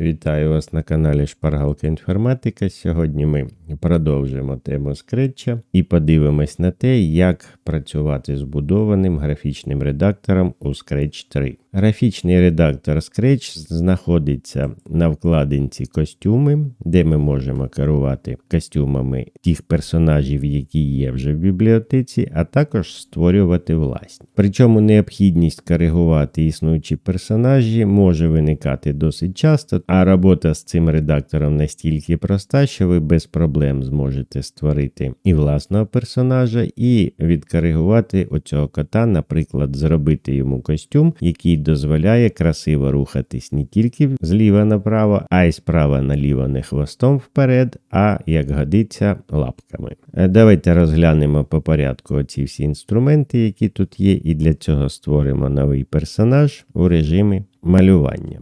Вітаю вас на каналі Шпаргалка Інформатика. Сьогодні ми продовжимо тему скретча і подивимось на те, як працювати з будованим графічним редактором у Scratch 3. Графічний редактор Scratch знаходиться на вкладинці костюми, де ми можемо керувати костюмами тих персонажів, які є вже в бібліотеці, а також створювати власні. Причому необхідність коригувати існуючі персонажі може виникати досить часто, а робота з цим редактором настільки проста, що ви без проблем зможете створити і власного персонажа, і відкоригувати оцього кота, наприклад, зробити йому костюм, який дозволяє красиво рухатись не тільки зліва направо, а й справа наліво не хвостом вперед, а як годиться лапками. Е, Давайте розглянемо по порядку оці всі інструменти, які тут є, і для цього створимо новий персонаж у режимі малювання.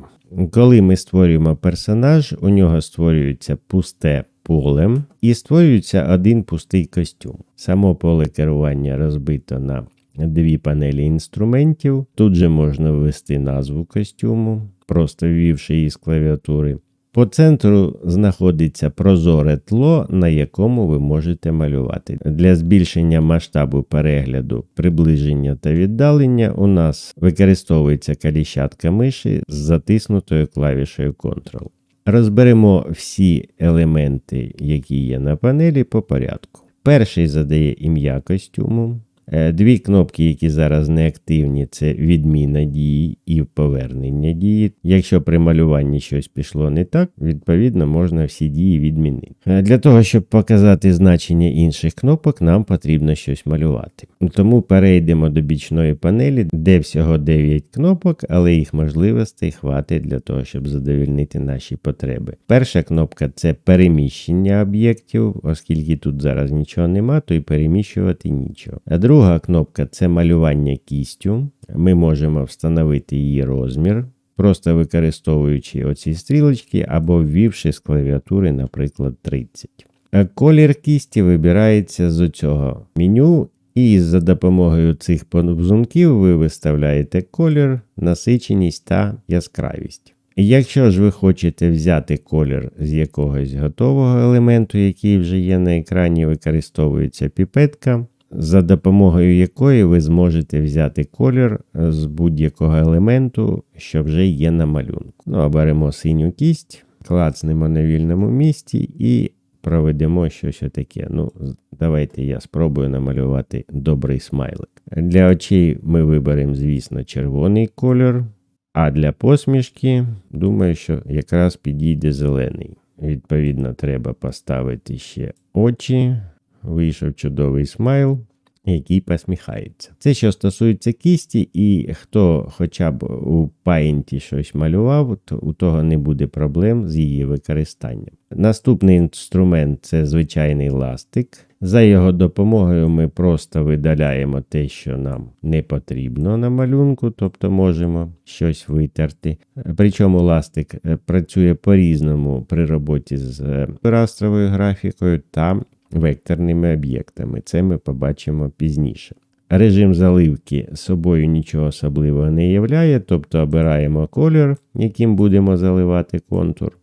Коли ми створюємо персонаж, у нього створюється пусте поле і створюється один пустий костюм. Само поле керування розбито на дві панелі інструментів. Тут же можна ввести назву костюму, просто ввівши її з клавіатури. По центру знаходиться прозоре тло, на якому ви можете малювати. Для збільшення масштабу перегляду, приближення та віддалення у нас використовується каліщатка миші з затиснутою клавішею Ctrl. Розберемо всі елементи, які є на панелі, по порядку. Перший задає ім'я костюму. Е, Дві кнопки, які зараз не активні, це відміна дії і повернення дії. Якщо при малюванні щось пішло не так, відповідно можна всі дії відмінити. Е, Для того, щоб показати значення інших кнопок, нам потрібно щось малювати. Тому перейдемо до бічної панелі, де всього 9 кнопок, але їх можливостей хватить для того, щоб задовільнити наші потреби. Перша кнопка це переміщення об'єктів, оскільки тут зараз нічого нема, то і переміщувати нічого. А друга кнопка це малювання кістю. Ми можемо встановити її розмір. Просто використовуючи оці стрілочки або ввівши з клавіатури, наприклад, 30. Е, Колір кісті вибирається з цього меню, і за допомогою цих повзунків ви виставляєте колір, насиченість та яскравість. Якщо ж ви хочете взяти колір з якогось готового елементу, який вже є на екрані, використовується піпетка, за допомогою якої ви зможете взяти колір з будь-якого елементу, що вже є на малюнку. Ну, оберемо синю кість, клацнемо на вільному місці і проведемо щось таке. Ну, давайте я спробую намалювати добрий смайлик. Для очей ми виберемо, звісно, червоний колір. А для посмішки, думаю, що якраз підійде зелений. Відповідно, треба поставити ще очі. Вийшов чудовий смайл, який посміхається. Це що стосується кісті, і хто хоча б у Paint щось малював, то у того не буде проблем з її використанням. Наступний інструмент це звичайний ластик. За його допомогою ми просто видаляємо те, що нам не потрібно на малюнку, тобто можемо щось витерти. Причому ластик е, працює по-різному при роботі з е, растровою графікою та векторними об'єктами. Це ми побачимо пізніше. Режим заливки собою нічого особливого не являє, тобто обираємо колір, яким будемо заливати контур.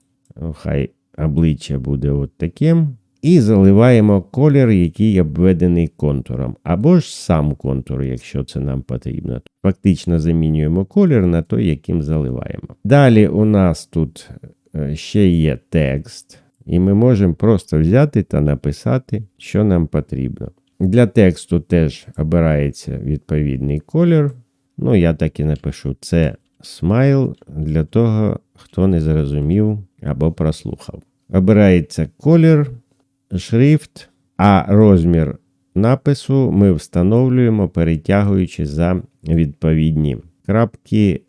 Хай обличчя буде от таким. І заливаємо колір, який обведений контуром, або ж сам контур, якщо це нам потрібно. Фактично замінюємо колір на той, яким заливаємо. Далі у нас тут е, ще є текст, і ми можемо просто взяти та написати, що нам потрібно. Для тексту теж обирається відповідний колір. Ну, я так і напишу: це смайл для того, хто не зрозумів або прослухав. Обирається колір, шрифт, а розмір напису ми встановлюємо, перетягуючи за відповідні крапки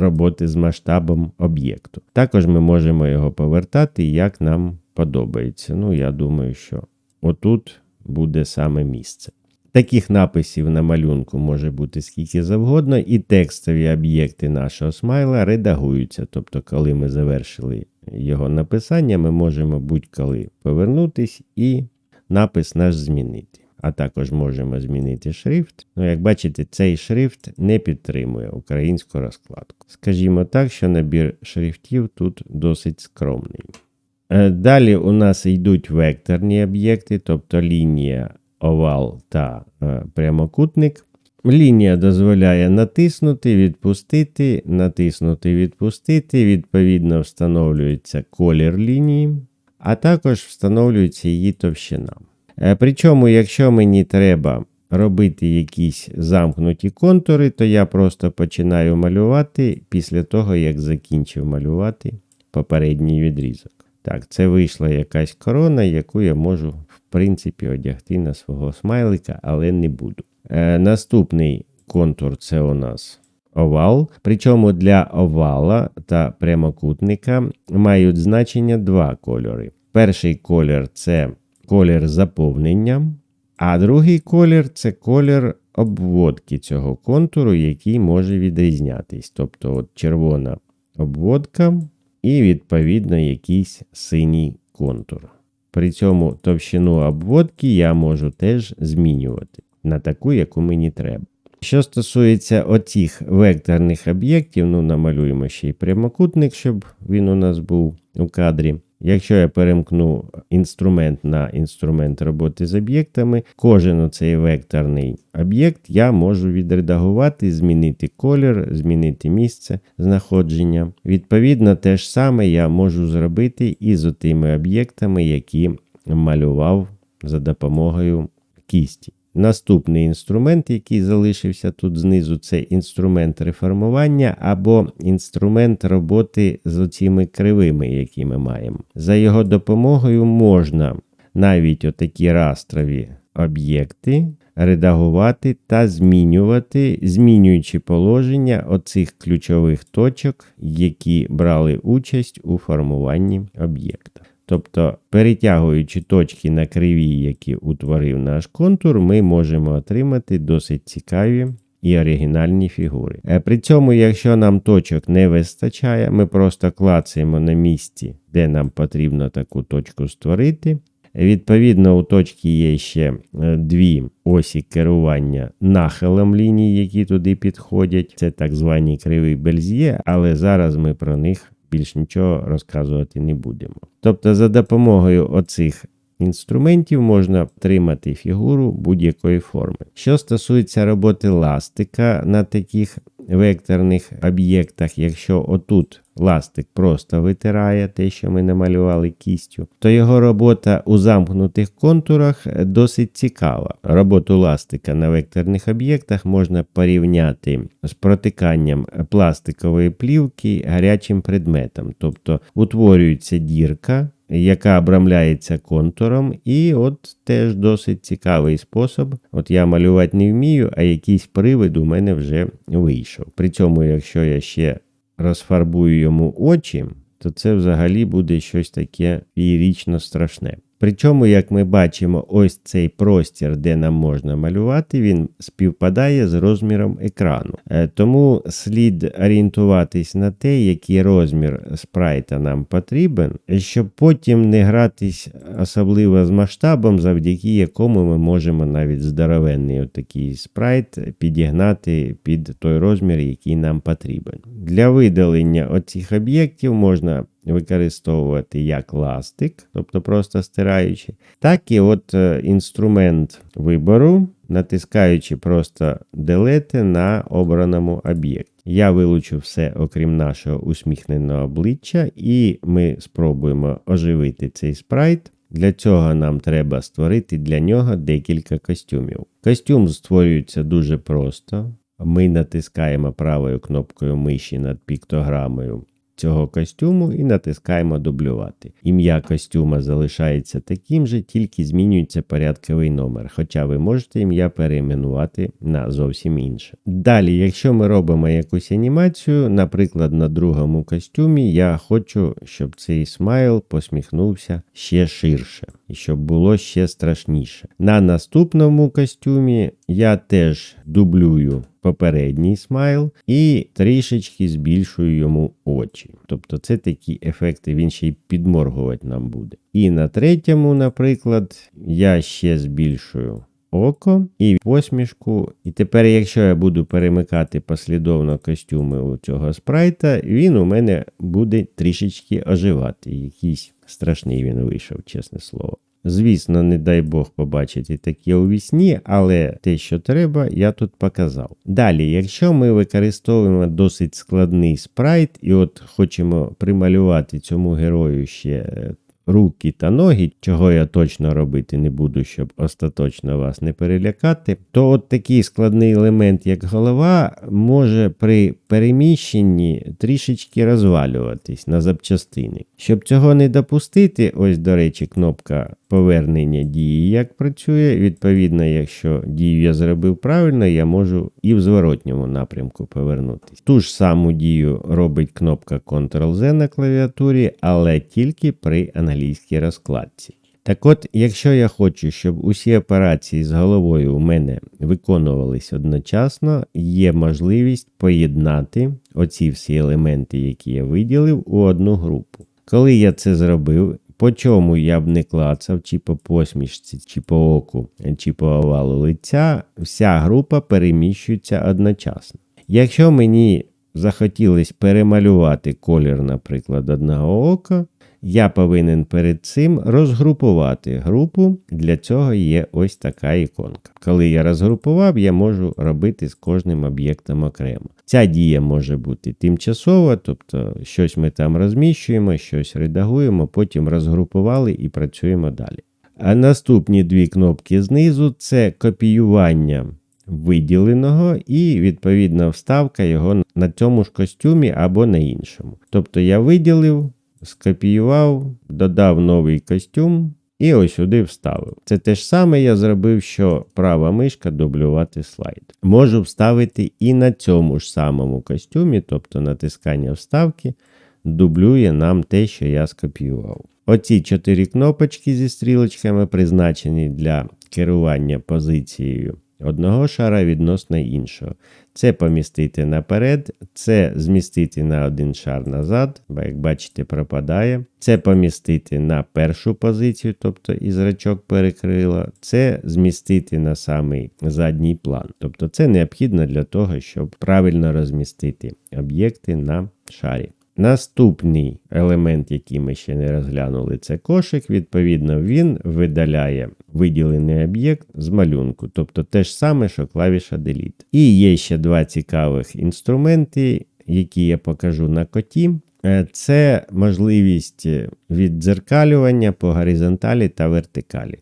роботи з масштабом об'єкту. Також ми можемо його повертати, як нам подобається. Ну, я думаю, що отут буде саме місце. Таких написів на малюнку може бути скільки завгодно, і текстові об'єкти нашого смайла редагуються. Тобто, коли ми завершили його написання, ми можемо будь-коли повернутись і напис наш змінити. А також можемо змінити шрифт. Ну, як бачите, цей шрифт не підтримує українську розкладку. Скажімо так, що набір шрифтів тут досить скромний. Е, Далі у нас йдуть векторні об'єкти, тобто лінія, овал та е, прямокутник. Лінія дозволяє натиснути, відпустити, натиснути, відпустити. Відповідно, встановлюється колір лінії, а також встановлюється її товщина. Е, Причому, якщо мені треба робити якісь замкнуті контури, то я просто починаю малювати після того, як закінчив малювати попередній відрізок. Так, це вийшла якась корона, яку я можу, в принципі, одягти на свого смайлика, але не буду. Е, наступний контур це у нас овал. Причому для овала та прямокутника мають значення два кольори. Перший колір це колір заповнення, а другий колір це колір обводки цього контуру, який може відрізнятись. Тобто от червона обводка і, відповідно, якийсь синій контур. При цьому товщину обводки я можу теж змінювати на таку, яку мені треба. Що стосується оцих векторних об'єктів, ну намалюємо ще й прямокутник, щоб він у нас був у кадрі. Якщо я перемкну інструмент на інструмент роботи з об'єктами, кожен оцей векторний об'єкт я можу відредагувати, змінити колір, змінити місце знаходження. Відповідно, те ж саме я можу зробити і з тими об'єктами, які малював за допомогою кісті. Наступний інструмент, який залишився тут знизу, це інструмент реформування або інструмент роботи з оціми кривими, які ми маємо. За його допомогою можна навіть отакі растрові об'єкти редагувати та змінювати, змінюючи положення оцих ключових точок, які брали участь у формуванні об'єкта. Тобто, перетягуючи точки на криві, які утворив наш контур, ми можемо отримати досить цікаві і оригінальні фігури. Е, При цьому, якщо нам точок не вистачає, ми просто клацаємо на місці, де нам потрібно таку точку створити. Відповідно, у точки є ще е, дві осі керування нахилом ліній, які туди підходять. Це так звані криві бельз'є, але зараз ми про них більш нічого розказувати не будемо. Тобто, за допомогою оцих інструментів можна отримати фігуру будь-якої форми. Що стосується роботи ластика на таких векторних об'єктах, якщо отут ластик просто витирає те, що ми намалювали кістю, то його робота у замкнутих контурах досить цікава. Роботу ластика на векторних об'єктах можна порівняти з протиканням пластикової плівки гарячим предметом, тобто утворюється дірка. Яка обрамляється контуром, і от теж досить цікавий спосіб. От я малювати не вмію, а якийсь привид у мене вже вийшов. При цьому, якщо я ще розфарбую йому очі, то це взагалі буде щось таке фієрічно страшне. Причому, як ми бачимо, ось цей простір, де нам можна малювати, він співпадає з розміром екрану. Е, Тому слід орієнтуватись на те, який розмір спрайта нам потрібен, щоб потім не гратись особливо з масштабом, завдяки якому ми можемо навіть здоровенний отакий спрайт підігнати під той розмір, який нам потрібен. Для видалення оцих об'єктів можна використовувати як ластик, тобто просто стираючи, так і от е, інструмент вибору, натискаючи просто Delete на обраному об'єкті. Я вилучу все, окрім нашого усміхненого обличчя, і ми спробуємо оживити цей спрайт. Для цього нам треба створити для нього декілька костюмів. Костюм створюється дуже просто. Ми натискаємо правою кнопкою миші над піктограмою цього костюму і натискаємо дублювати. Ім'я костюма залишається таким же, тільки змінюється порядковий номер, хоча ви можете ім'я перейменувати на зовсім інше. Далі, якщо ми робимо якусь анімацію, наприклад, на другому костюмі, я хочу, щоб цей смайл посміхнувся ще ширше і щоб було ще страшніше. На наступному костюмі я теж дублюю попередній смайл і трішечки збільшую йому очі. Тобто це такі ефекти, він ще й підморгувати нам буде. І на третьому, наприклад, я ще збільшую око і посмішку. І тепер, якщо я буду перемикати послідовно костюми у цього спрайта, він у мене буде трішечки оживати. Якийсь страшний він вийшов, чесне слово. Звісно, не дай Бог побачити таке у вісні, але те, що треба, я тут показав. Далі, якщо ми використовуємо досить складний спрайт, і от хочемо прималювати цьому герою ще руки та ноги, чого я точно робити не буду, щоб остаточно вас не перелякати, то от такий складний елемент, як голова, може при переміщенні трішечки розвалюватись на запчастини. Щоб цього не допустити, ось, до речі, кнопка повернення дії як працює. Відповідно, якщо дію я зробив правильно, я можу і в зворотньому напрямку повернутися. Ту ж саму дію робить кнопка Ctrl-Z на клавіатурі, але тільки при англійській розкладці. Так от, якщо я хочу, щоб усі операції з головою у мене виконувались одночасно, є можливість поєднати оці всі елементи, які я виділив, у одну групу. Коли я це зробив, по чому я б не клацав, чи по посмішці, чи по оку, чи по овалу лиця, вся група переміщується одночасно. Якщо мені захотілось перемалювати колір, наприклад, одного ока, я повинен перед цим розгрупувати групу. Для цього є ось така іконка. Коли я розгрупував, я можу робити з кожним об'єктом окремо. Ця дія може бути тимчасова, тобто щось ми там розміщуємо, щось редагуємо, потім розгрупували і працюємо далі. А наступні дві кнопки знизу це копіювання виділеного і відповідна вставка його на цьому ж костюмі або на іншому. Тобто я виділив, скопіював, додав новий костюм і ось сюди вставив. Це те ж саме я зробив, що права мишка дублювати слайд. Можу вставити і на цьому ж самому костюмі, тобто натискання вставки, дублює нам те, що я скопіював. Оці чотири кнопочки зі стрілочками призначені для керування позицією одного шара відносно іншого. Це помістити наперед, це змістити на один шар назад, бо, як бачите, пропадає. Це помістити на першу позицію, тобто і зрачок перекрило, це змістити на самий задній план. Тобто це необхідно для того, щоб правильно розмістити об'єкти на шарі. Наступний елемент, який ми ще не розглянули, це кошик. Відповідно, він видаляє виділений об'єкт з малюнку, тобто те ж саме, що клавіша Delete. І є ще два цікавих інструменти, які я покажу на коті. Е, це можливість віддзеркалювання по горизонталі та вертикалі.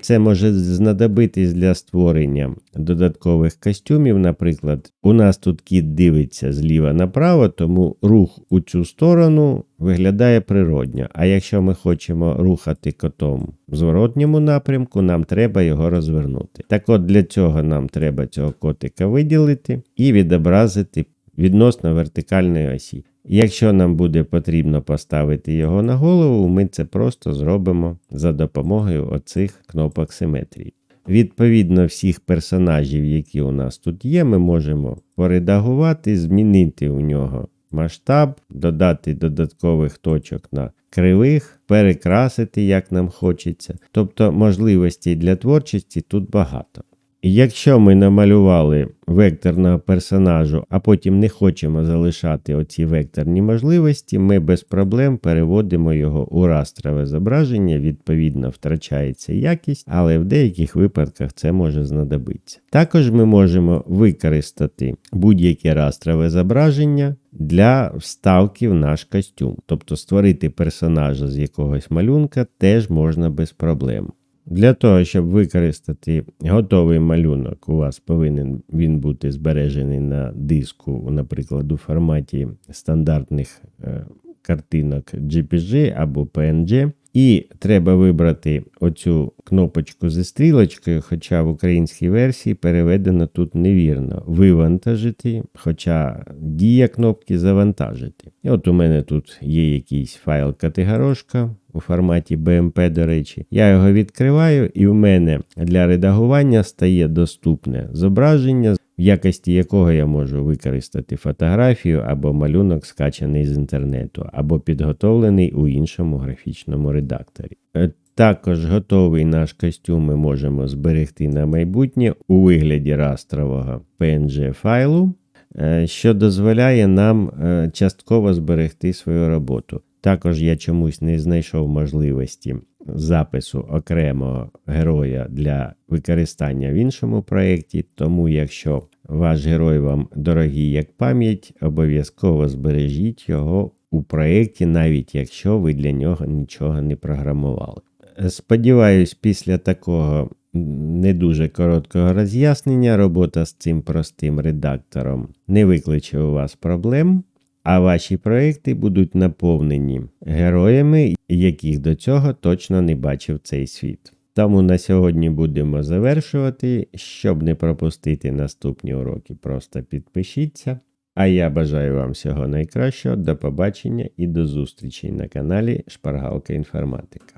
Це може знадобитись для створення додаткових костюмів. Наприклад, у нас тут кіт дивиться зліва направо, тому рух у цю сторону виглядає природньо. А якщо ми хочемо рухати котом в зворотньому напрямку, нам треба його розвернути. Так от для цього нам треба цього котика виділити і відобразити відносно вертикальної осі. Якщо нам буде потрібно поставити його на голову, ми це просто зробимо за допомогою оцих кнопок симетрії. Відповідно, всіх персонажів, які у нас тут є, ми можемо поредагувати, змінити у нього масштаб, додати додаткових точок на кривих, перекрасити, як нам хочеться. Тобто можливостей для творчості тут багато. Якщо ми намалювали векторного персонажу, а потім не хочемо залишати оці векторні можливості, ми без проблем переводимо його у растрове зображення, відповідно, втрачається якість, але в деяких випадках це може знадобитися. Також ми можемо використати будь-яке растрове зображення для вставки в наш костюм, тобто створити персонажа з якогось малюнка теж можна без проблем. Для того, щоб використати готовий малюнок, у вас повинен він бути збережений на диску, наприклад, у форматі стандартних е, картинок JPG або PNG. І треба вибрати оцю кнопочку зі стрілочкою, хоча в українській версії переведено тут невірно. Вивантажити, хоча дія кнопки завантажити. І от у мене тут є якийсь файл категорошка у форматі BMP, до речі. Я його відкриваю, і в мене для редагування стає доступне зображення в якості якого я можу використати фотографію або малюнок, скачаний з інтернету, або підготовлений у іншому графічному редакторі. Е, Також готовий наш костюм ми можемо зберегти на майбутнє у вигляді растрового PNG файлу, е, що дозволяє нам е, частково зберегти свою роботу. Також я чомусь не знайшов можливості запису окремого героя для використання в іншому проєкті, тому якщо ваш герой вам дорогий як пам'ять, обов'язково збережіть його у проєкті, навіть якщо ви для нього нічого не програмували. Сподіваюсь, після такого не дуже короткого роз'яснення робота з цим простим редактором не викличе у вас проблем, а ваші проекти будуть наповнені героями, яких до цього точно не бачив цей світ. Тому на сьогодні будемо завершувати. Щоб не пропустити наступні уроки, просто підпишіться. А я бажаю вам всього найкращого, до побачення і до зустрічі на каналі Шпаргалка Інформатика.